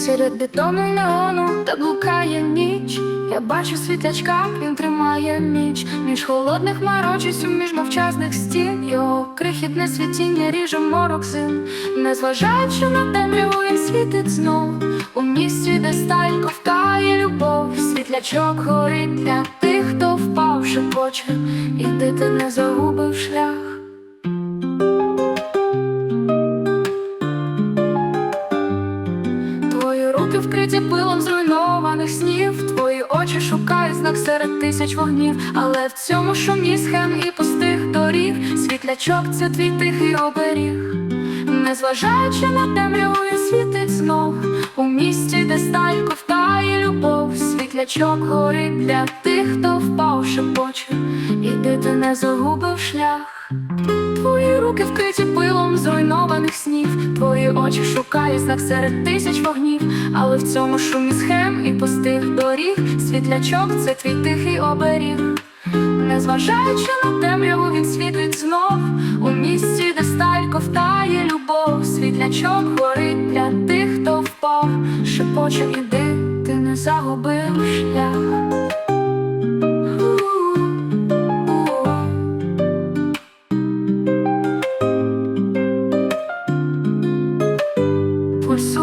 Серед бетону неону та блукає ніч. Я бачу світлячка, він тримає міч. Між холодних марочисю, між мовчазних стін. Його крихітне світіння ріже морок зим. Незважаючи на темряву, він світить знов. У місті, де сталь ковтає любов. Світлячок горить для тих, хто впав, шепоче Іди ти не загубив шлях вкриті пилом зруйнованих снів, твої очі шукають знак серед тисяч вогнів, але в цьому шумі схем і пустих доріг, світлячок це твій тихий оберіг, незважаючи на темряву, він світить знов. У місті, де сталь ковтає любов, світлячок горить для тих, хто впав, шепоче, іди ти не загубив шлях. Руки вкриті пилом зруйнованих снів, твої очі шукають знак серед тисяч вогнів, але в цьому шумі схем і пустих доріг, світлячок це твій тихий оберіг. Незважаючи на темряву, він світить знов. У місті, де сталь ковтає любов, світлячок горить для тих, хто впав, шепоче іди, ти не загубив шлях.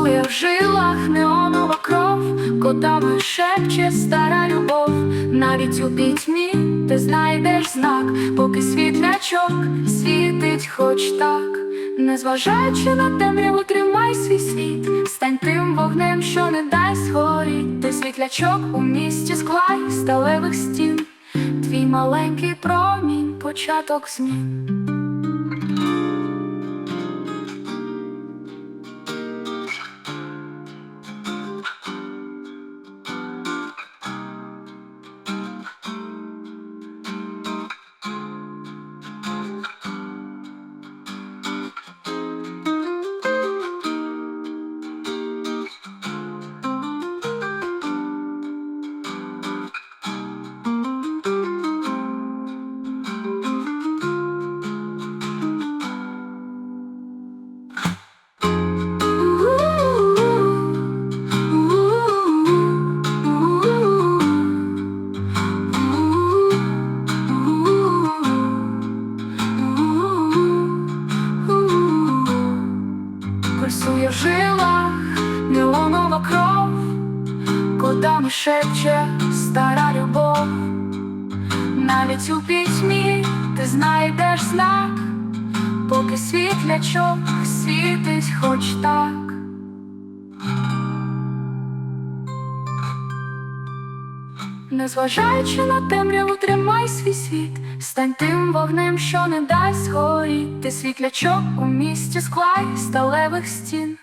Пульсує в жилах неонова кров, котами шепче стара любов, навіть у пітьмі ти знайдеш знак, поки світлячок світить хоч так, незважаючи на темряву, тримай свій світ, стань тим вогнем, що не дасть згоріть, ти світлячок у місті скла й сталевих стін, твій маленький промінь, початок змін. Пульсує в жилах неонова кров, кодами шепче стара любов, навіть у пітьмі ти знайдеш знак, поки світлячок світить хоч так. Незважаючи на темряву, тримай свій світ, стань тим вогнем, що не дасть згоріти світлячок у місті склай сталевих стін.